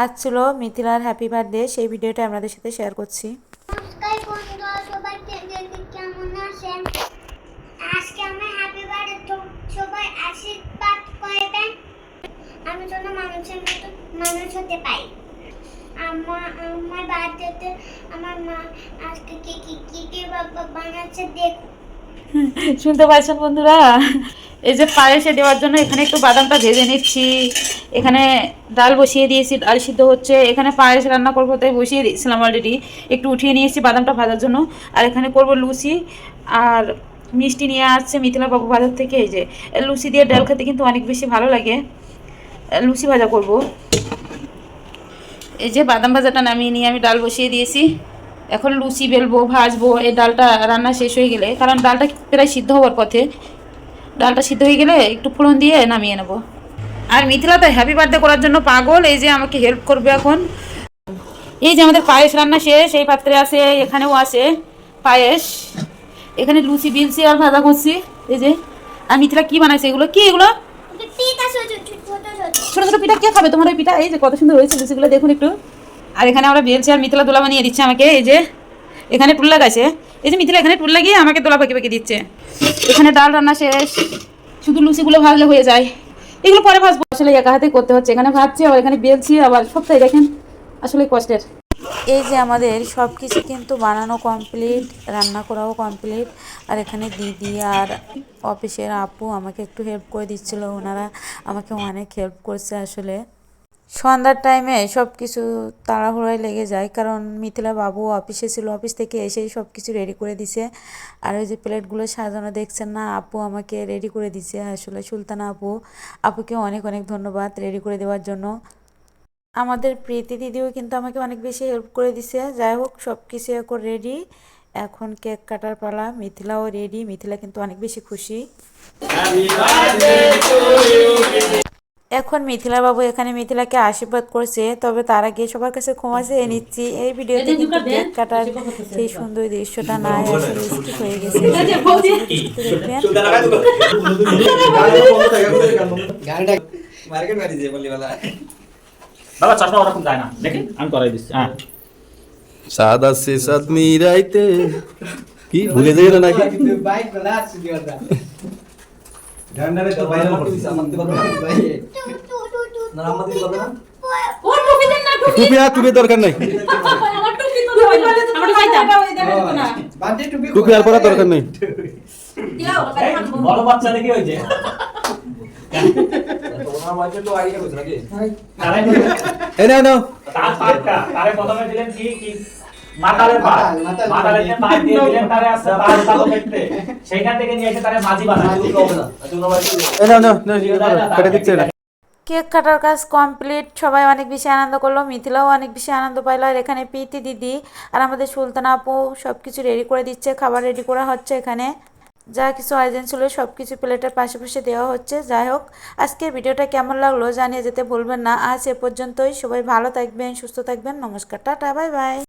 আজ ছিল মিথিলার হ্যাপি বার্থডে সেই ভিডিওটা আপনাদের সাথে শেয়ার করছি। আজকে আমার হ্যাপি বার্থডে সবাই আশীর্বাদ করবেন আমি যেন মানুষের মতো মানুষ হতে পাই আমার আমার বার্থডেতে আমার মা আজকে কি কি কি কি বানাচ্ছে দেখ। শুনতে পাচ্ছেন বন্ধুরা? এই যে পায়েসে দেওয়ার জন্য এখানে একটু বাদামটা ভেজে নিচ্ছি। এখানে ডাল বসিয়ে দিয়েছি, ডাল সিদ্ধ হচ্ছে। এখানে পায়েস রান্না করব তাই বসিয়ে দিয়েছিলাম অলরেডি একটু উঠিয়ে নিয়েছি বাদামটা ভাজার জন্য। আর এখানে করব লুচি। আর মিষ্টি নিয়ে আসছে মিথিলা বাবু বাজার থেকে। এই যে, লুচি দিয়ে ডাল খেতে কিন্তু অনেক বেশি ভালো লাগে। লুচি ভাজা করব। এই যে বাদাম ভাজাটা নামিয়ে নিয়ে আমি ডাল বসিয়ে দিয়েছি। এখন লুচি বেলবো, ভাজবো। এই ডালটা রান্না শেষ হয়ে গেলে। কারণ ডালটা প্রায় সিদ্ধ হওয়ার পথে। ডালটা সিদ্ধ হয়ে গেলে একটু ফোড়ন দিয়ে নামিয়ে নেব। আর মিথিলা তো হ্যাপি বার্থডে করার জন্য পাগল এই যে আমাকে হেল্প করবে এখন। এই যে আমাদের পায়েস রান্না শেষ এই পাত্রে আছে এখানেও আছে পায়েস। এখানে লুচি বিলছি আর ভাজা করছি এই যে। আর মিথিলা কি বানাইছে এগুলো? কি এগুলো? ছোট ছোট ছোট ছোট ছোট ছোট পিঠা কে খাবে তোমার ওই পিঠা? এই যে কত সুন্দর হয়েছে লুচিগুলো দেখুন একটু। আর এখানে আমরা বেলছি আর মিথিলা দোলা বানিয়ে দিচ্ছে আমাকে এই যে। এখানে টুল লাগাইছে এই যে মিথিলা এখানে টুল লাগিয়ে আমাকে দোলা পাকি পাকি দিচ্ছে। এখানে ডাল রান্না শেষ। শুধু লুচিগুলো ভাজলে হয়ে যায়। এগুলো পরে ভাজবো। আসলে একা হাতে করতে হচ্ছে। এখানে ভাজছি, আবার এখানে বেলছি, আবার সবটাই দেখেন। আসলে কষ্টের। এই যে আমাদের সব কিছু কিন্তু বানানো কমপ্লিট, রান্না করাও কমপ্লিট। আর এখানে দিদি আর অফিসের আপু আমাকে একটু হেল্প করে দিচ্ছিল। ওনারা আমাকে অনেক হেল্প করছে আসলে। সন্ধ্যার টাইমে সব কিছু তাড়াহুড়োয় লেগে যায়। কারণ মিথিলা বাবু অফিসে ছিল অফিস থেকে এসেই সব কিছু রেডি করে দিছে। আর ওই যে প্লেটগুলো সাজানো দেখছেন না, আপু আমাকে রেডি করে দিছে। আসলে সুলতানা আপু, আপুকে অনেক অনেক ধন্যবাদ রেডি করে দেওয়ার জন্য। আমাদের প্রীতি দিদিও কিন্তু আমাকে অনেক বেশি হেল্প করে দিছে। যাই হোক সব কিছু এখন রেডি এখন কেক কাটার পালা। মিথিলাও রেডি মিথিলা কিন্তু অনেক বেশি খুশি। এখন মিথিলা বাবু এখানে মিথিলাকে আশীর্বাদ করছে তবে তার আগে সবার কাছে ক্ষমা চেয়ে নিচ্ছি। এই ভিডিওতে কিন্তু কেক কাটার সেই সুন্দর দৃশ্যটা না আসলে স্কিপ হয়ে গেছে। হ্যাঁ। সাদা সে মিরাইতে। কি ভুলে যাই না নাকি? বাইক গান্ডারে তো মারতে দিছে আমার দিবা ভাই না? আমার দিবা না? টুপি আর টুপি দরকার নাই। বাদে টুপি টুপি আর পরা দরকার নেই। বড় বাচ্চা দেখি ওই তোমার বাজে তো আইডিয়া কইছ নাকি? তারে এই নাও নাও। তার পাটটা তারে প্রথমে দিলেন কি কি মাতালের পাট মাতাল, মাতাল। মাতালের যে পাট দিয়ে দিলেন তারে আছে পাট ভালো দেখতে। সেইখান থেকে নিয়ে এসে তারে মাঝি বানায়। এই নাও নাও নাও, কেটে দিচ্ছে এটা কেক কাটার কাজ কমপ্লিট। সবাই অনেক বেশি আনন্দ করল। মিথিলাও অনেক বেশি আনন্দ পাইলো। আর এখানে প্রীতি দিদি আর আমাদের সুলতানা আপু সব কিছু রেডি করে দিচ্ছে। খাবার রেডি করা হচ্ছে এখানে। যা কিছু আয়োজন ছিল সব কিছু প্লেটের পাশে পাশে দেওয়া হচ্ছে। যাই হোক আজকের ভিডিওটা কেমন লাগল জানিয়ে যেতে ভুলবেন না। আজ এ পর্যন্তই। সবাই ভালো থাকবেন সুস্থ থাকবেন। নমস্কার। Tata bye bye.